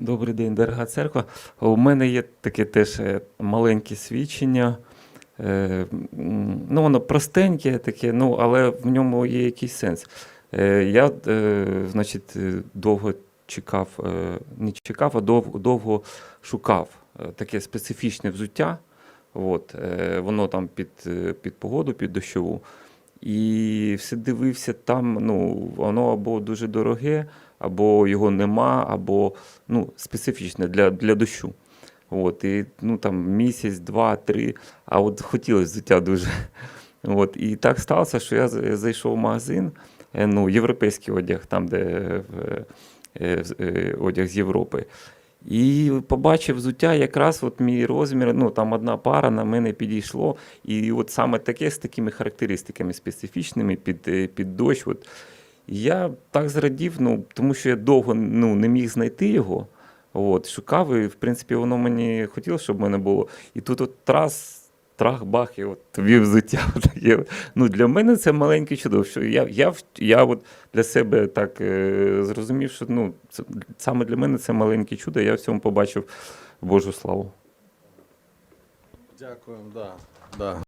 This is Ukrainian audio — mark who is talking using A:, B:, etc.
A: Добрий день, дорога церква. У мене є таке теж е, маленьке свідчення. Е, Ну, воно простеньке таке, ну, але в ньому є якийсь сенс. Е, Я, значить, довго чекав, не чекав, а довго, довго шукав таке специфічне взуття. От, воно там під, під погоду, під дощову. І все дивився там, ну, воно або дуже дороге, або його нема, або ну, специфічне для, для дощу. От, і ну, там місяць, два, три, а от хотілося взуття дуже. От, і так сталося, що я зайшов в магазин, е, ну, європейський одяг, там, де е, е, е, одяг з Європи. І побачив взуття, якраз от мій розмір, ну там одна пара на мене підійшло. І от саме таке з такими характеристиками специфічними під, е, під дощ. От. Я так зрадів, ну, тому що я довго ну, не міг знайти його. От, шукав, і в принципі воно мені хотілося, щоб в мене було. І тут от трас, трах, бах, і от тобі взуття. Ну, для мене це маленьке чудо. Що я, я, я от для себе так е, зрозумів, що ну, це, саме для мене це маленьке чудо, я в цьому побачив Божу славу.
B: Дякую, да. Да.